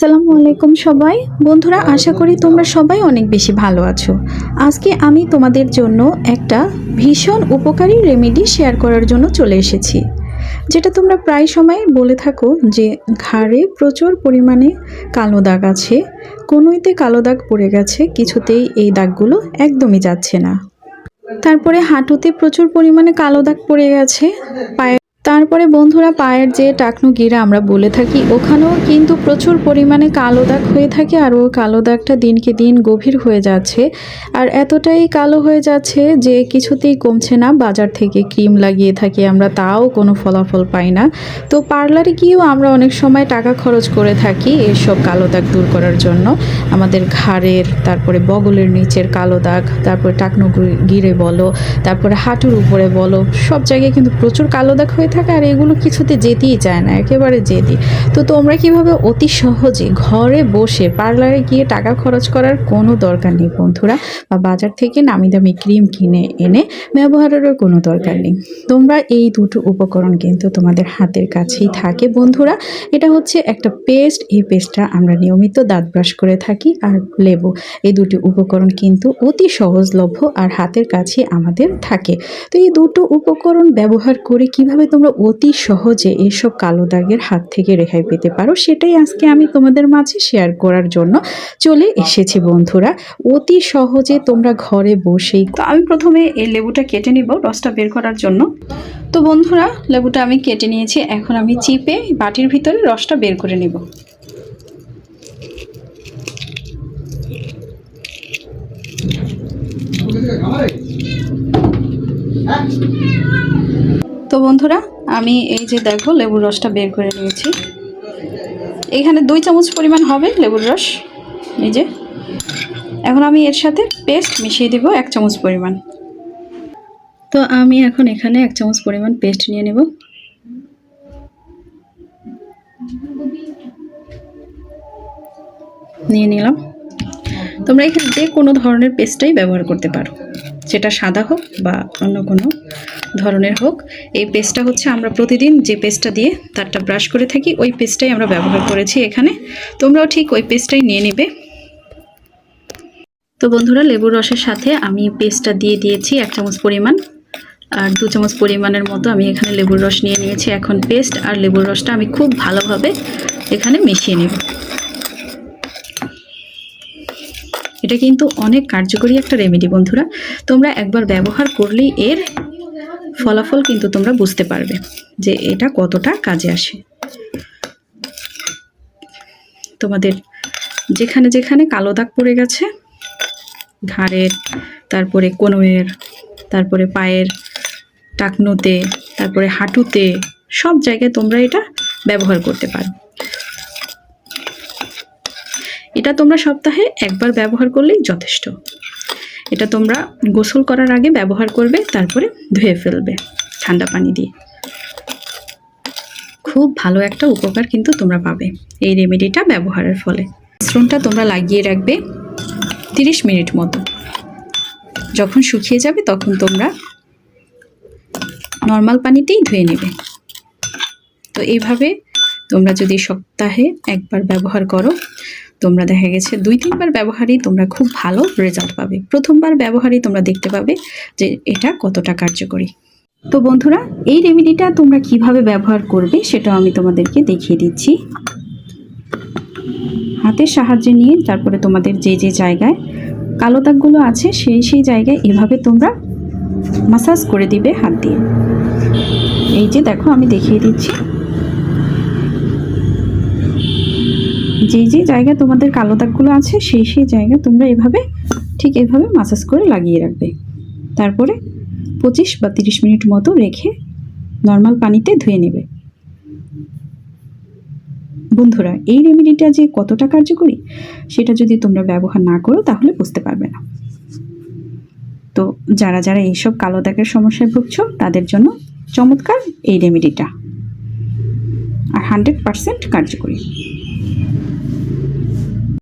সালামু আলাইকুম সবাই। বন্ধুরা, আশা করি তোমরা সবাই অনেক বেশি ভালো আছো। আজকে আমি তোমাদের জন্য একটা ভীষণ উপকারী রেমেডি শেয়ার করার জন্য চলে এসেছি। যেটা তোমরা প্রায় সময় বলে থাকো যে, ঘাড়ে প্রচুর পরিমাণে কালো দাগ আছে, কোনোইতে কালো দাগ পড়ে গেছে, কিছুতেই এই দাগগুলো একদমই যাচ্ছে না। তারপরে হাঁটুতে প্রচুর পরিমাণে কালো দাগ পড়ে গেছে, পায়ে তারপরে বন্ধুরা পায়ের যে টাকনু গিরা আমরা বলে থাকি, ওখানেও কিন্তু প্রচুর পরিমাণে কালো দাগ হয়ে থাকে আর ও কালো দাগটা দিনকে দিন গভীর হয়ে যাচ্ছে। আর এতটাই কালো হয়ে যাচ্ছে যে কিছুতেই কমছে না, বাজার থেকে ক্রিম লাগিয়ে থাকি আমরা, তাও কোনো ফলাফল পাই না। তো পার্লারে গিয়েও আমরা অনেক সময় টাকা খরচ করে থাকি এসব কালো দাগ দূর করার জন্য। আমাদের ঘাড়ের, তারপরে বগলের নিচের কালো দাগ, তারপরে টাকনু গিরে বলো, তারপরে হাঁটুর উপরে বলো, সব জায়গায় কিন্তু প্রচুর কালো দাগ হয়ে থাকে আর এগুলো কিছুতে যেতেই চায় না, একেবারে যেদি তো তোমরা কীভাবে অতি সহজে ঘরে বসে পার্লারে গিয়ে টাকা খরচ করার কোনো দরকার নেই বন্ধুরা বা বাজার থেকে নামি দামি ক্রিম কিনে এনে ব্যবহারেরও কোনো দরকার নেই। তোমরা এই দুটো উপকরণ কিন্তু তোমাদের হাতের কাছেই থাকে বন্ধুরা। এটা হচ্ছে একটা পেস্ট, এই পেস্টটা আমরা নিয়মিত দাঁত ব্রাশ করে থাকি আর লেবু। এই দুটি উপকরণ কিন্তু অতি সহজলভ্য আর হাতের কাছে আমাদের থাকে। তো এই দুটো উপকরণ ব্যবহার করে কীভাবে তোমরা অতি সহজে এসব কালো দাগের হাত থেকে রেহাই পেতে পারো। সেটাই আজকে আমি তোমাদের মাঝে শেয়ার করার জন্য চলে এসেছি বন্ধুরা। অতি সহজে তোমরা ঘরে বসেই তো আমি প্রথমে এই লেবুটা কেটে নিব, রসটা বের করার জন্য। তো বন্ধুরা, লেবুটা আমি কেটে নিয়েছি, এখন আমি চিপে বাটির ভিতরে রসটা বের করে নেব। তো বন্ধুরা আমি এই যে দেখো লেবুর রসটা বের করে নিয়েছি। এখানে দুই চামচ পরিমাণ হবে লেবুর রস। এই যে। এখন আমি এর সাথে পেস্ট মিশিয়ে দিব এক চামচ পরিমাণ। তো আমি এখন এখানে এক চামচ পরিমাণ পেস্ট নিয়ে নেব। নিয়ে নিলাম। তোমরা এখানে যে কোনো ধরনের পেস্টটাই ব্যবহার করতে পারো। সেটা সাদা হোক বা অন্য কোনো। ধরনের হোক, এই পেস্টটা হচ্ছে আমরা প্রতিদিন যে পেস্টটা দিয়ে তারটা ব্রাশ করে থাকি, ওই পেস্টটাই আমরা ব্যবহার করেছি এখানে। তোমরাও ঠিক ওই পেস্টটাই নিয়ে নেবে। তো বন্ধুরা, লেবুর রসের সাথে আমি পেস্টটা দিয়ে দিয়েছি এক চামচ পরিমাণ। আর দু চামচ পরিমাণের মতো আমি এখানে লেবুর রস নিয়ে নিয়েছি এখন পেস্ট আর লেবুর রসটা আমি খুব ভালোভাবে এখানে মিশিয়ে নেব। এটা কিন্তু অনেক কার্যকরী একটা রেমেডি বন্ধুরা। তোমরা একবার ব্যবহার করলেই এর ফলাফল কিন্তু তোমরা বুঝতে পারবে যে এটা কতটা কাজে আসে। তোমাদের যেখানে যেখানে কালো দাগ পড়ে গেছে, ঘাড়ের, তারপরে কোনোয়ের তারপরে পায়ের টাকনোতে, তারপরে হাঁটুতে, সব জায়গায় তোমরা এটা ব্যবহার করতে পারো। এটা তোমরা সপ্তাহে একবার ব্যবহার করলেই যথেষ্ট। এটা তোমরা গোসল করার আগে ব্যবহার করবে, তারপরে ধুয়ে ফেলবে ঠান্ডা পানি দিয়ে। খুব ভালো একটা উপকার কিন্তু তোমরা পাবে এই রেমেডিটা ব্যবহারের ফলে। মিশ্রণটা তোমরা লাগিয়ে রাখবে তিরিশ মিনিট মতো। যখন শুকিয়ে যাবে তখন তোমরা নর্মাল পানিতেই ধুয়ে নেবে। তো এইভাবে তোমরা যদি সপ্তাহে একবার ব্যবহার করো তোমরা দেখা গেছে দুই, তিনবার ব্যবহারই তোমরা খুব ভালো রেজাল্ট পাবে। প্রথমবার ব্যবহারই তোমরা দেখতে পাবে যে এটা কতটা কার্যকরী। তো বন্ধুরা, এই রেমেডিটা তোমরা কীভাবে ব্যবহার করবে সেটাও আমি তোমাদেরকে দেখিয়ে দিচ্ছি। হাতের সাহায্যে নিয়ে তারপরে তোমাদের যে যে জায়গায় কালো দাগগুলো আছে সেই সেই জায়গায় এভাবে তোমরা মাসাজ করে দিবে হাত দিয়ে। এই যে দেখো, আমি দেখিয়ে দিচ্ছি। যে যে জায়গা তোমাদের কালো দাগগুলো আছে, সেই সেই জায়গা তোমরা এভাবে, ঠিক এভাবে মাসাজ করে লাগিয়ে রাখবে। তারপরে পঁচিশ বা তিরিশ মিনিট মতো রেখে নর্মাল পানিতে ধুয়ে নেবে। বন্ধুরা, এই রেমেডিটা যে কতটা কার্যকরী, সেটা যদি তোমরা ব্যবহার না করো, তাহলে বুঝতে পারবে না। তো যারা যারা এইসব কালো দাগের সমস্যায় ভুগছ, তাদের জন্য চমৎকার এই রেমেডিটা আর হান্ড্রেড পারসেন্ট কার্যকরী।